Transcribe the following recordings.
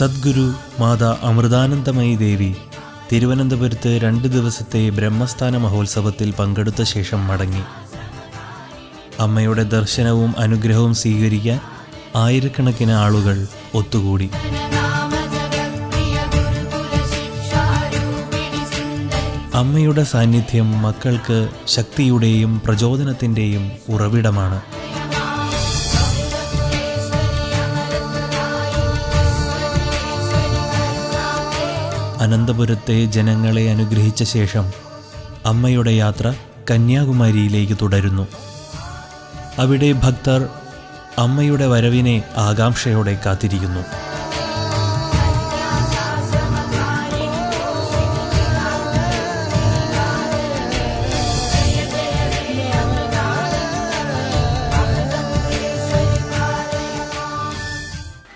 സദ്ഗുരു മാതാ അമൃതാനന്ദമയി ദേവി തിരുവനന്തപുരത്ത് രണ്ട് ദിവസത്തെ ബ്രഹ്മസ്ഥാന മഹോത്സവത്തിൽ പങ്കെടുത്ത ശേഷം മടങ്ങി. അമ്മയുടെ ദർശനവും അനുഗ്രഹവും സ്വീകരിക്കാൻ ആയിരക്കണക്കിന് ആളുകൾ ഒത്തുകൂടി. അമ്മയുടെ സാന്നിധ്യം മക്കൾക്ക് ശക്തിയുടെയും പ്രചോദനത്തിന്റെയും ഉറവിടമാണ്. അനന്തപുരത്തെ ജനങ്ങളെ അനുഗ്രഹിച്ച ശേഷം അമ്മയുടെ യാത്ര കന്യാകുമാരിയിലേക്ക് തുടരുന്നു. അവിടെ ഭക്തർ അമ്മയുടെ വരവിനെ ആകാംക്ഷയോടെ കാത്തിരിക്കുന്നു.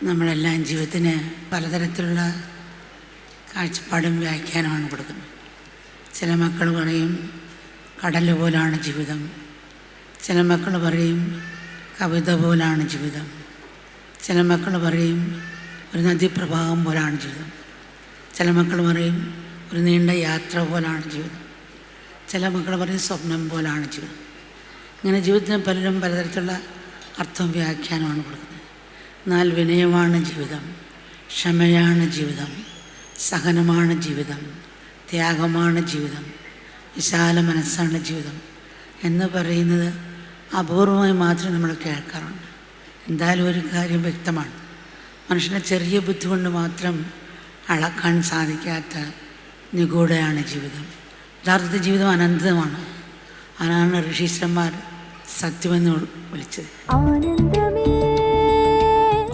നമ്മളെല്ലാം ജീവിതത്തിന് പലതരത്തിലുള്ള കാഴ്ചപ്പാടും വ്യാഖ്യാനമാണ് കൊടുക്കുന്നത്. ചില മക്കൾ പറയും കടൽ പോലാണ് ജീവിതം. ചില മക്കൾ പറയും കവിത പോലാണ് ജീവിതം. ചില മക്കൾ പറയും ഒരു നദീപ്രവാഹം പോലാണ് ജീവിതം. ചില മക്കൾ പറയും ഒരു നീണ്ട യാത്ര പോലാണ് ജീവിതം. ചില മക്കൾ പറയും സ്വപ്നം പോലാണ് ജീവിതം. ഇങ്ങനെ ജീവിതത്തിന് പലരും പലതരത്തിലുള്ള അർത്ഥം വ്യാഖ്യാനമാണ് കൊടുക്കുന്നത്. എന്നാൽ വിനയമാണ് ജീവിതം ക്ഷമയാണ് ജീവിതം. സഹനമാണ് ജീവിതം ത്യാഗമാണ് ജീവിതം വിശാല മനസ്സാണ് ജീവിതം എന്ന് പറയുന്നത് അപൂർവമായി മാത്രം നമ്മൾ കേൾക്കാറുണ്ട്. എന്തായാലും ഒരു കാര്യം വ്യക്തമാണ്. മനുഷ്യനെ ചെറിയ ബുദ്ധി കൊണ്ട് മാത്രം അളക്കാൻ സാധിക്കാത്ത നിഗൂഢയാണ് ജീവിതം. യഥാർത്ഥത്തിൽ ജീവിതം അനന്തമാണ്. അതാണ് ഋഷീശ്വരന്മാർ സത്യമെന്ന് വിളിച്ചത്.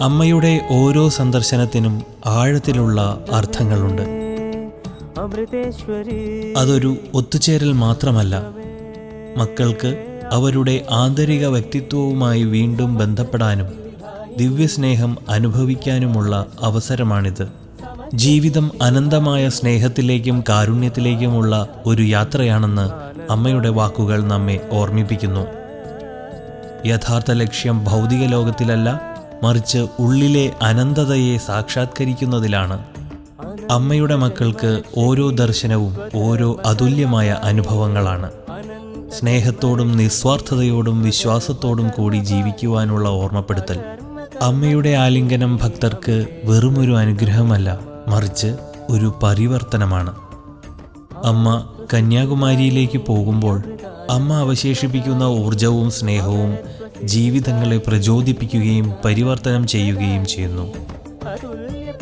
അമ്മയുടെ ഓരോ സന്ദർശനത്തിനും ആഴത്തിലുള്ള അർത്ഥങ്ങളുണ്ട്. അതൊരു ഒത്തുചേരൽ മാത്രമല്ല. മക്കൾക്ക് അവരുടെ ആന്തരിക വ്യക്തിത്വവുമായി വീണ്ടും ബന്ധപ്പെടാനും ദിവ്യസ്നേഹം അനുഭവിക്കാനുമുള്ള അവസരമാണിത്. ജീവിതം അനന്തമായ സ്നേഹത്തിലേക്കും കാരുണ്യത്തിലേക്കുമുള്ള ഒരു യാത്രയാണെന്ന് അമ്മയുടെ വാക്കുകൾ നമ്മെ ഓർമ്മിപ്പിക്കുന്നു. യഥാർത്ഥ ലക്ഷ്യം ഭൗതിക ലോകത്തിലല്ല മറിച്ച് ഉള്ളിലെ അനന്തതയെ സാക്ഷാത്കരിക്കുന്നതിലാണ്. അമ്മയുടെ മക്കൾക്ക് ഓരോ ദർശനവും ഓരോ അതുല്യമായ അനുഭവങ്ങളാണ്. സ്നേഹത്തോടും നിസ്വാർത്ഥതയോടും വിശ്വാസത്തോടും കൂടി ജീവിക്കുവാനുള്ള ഓർമ്മപ്പെടുത്തൽ. അമ്മയുടെ ആലിംഗനം ഭക്തർക്ക് വെറുമൊരു അനുഗ്രഹമല്ല മറിച്ച് ഒരു പരിവർത്തനമാണ്. അമ്മ കന്യാകുമാരിയിലേക്ക് പോകുമ്പോൾ അമ്മ അവശേഷിപ്പിക്കുന്ന ഊർജവും സ്നേഹവും ജീവിതങ്ങളെ പ്രചോദിപ്പിക്കുകയും പരിവർത്തനം ചെയ്യുകയും ചെയ്യുന്നു.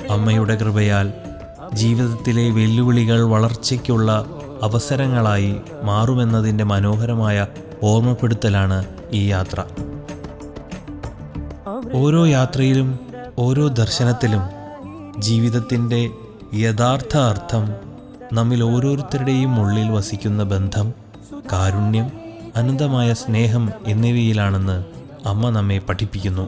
അമ്മയുടെ കൃപയാൽ ജീവിതത്തിലെ വെല്ലുവിളികൾ വളർച്ചയ്ക്കുള്ള അവസരങ്ങളായി മാറുമെന്നതിന്റെ മനോഹരമായ ഓർമ്മപ്പെടുത്തലാണ് ഈ യാത്ര. ഓരോ യാത്രയിലും ഓരോ ദർശനത്തിലും ജീവിതത്തിന്റെ യഥാർത്ഥ അർത്ഥം നമ്മിൽ ഓരോരുത്തരുടെയും ഉള്ളിൽ വസിക്കുന്ന ബന്ധം കാരുണ്യം അനന്തമായ സ്നേഹം എന്നിവയിലാണെന്ന് അമ്മ നമ്മെ പഠിപ്പിക്കുന്നു.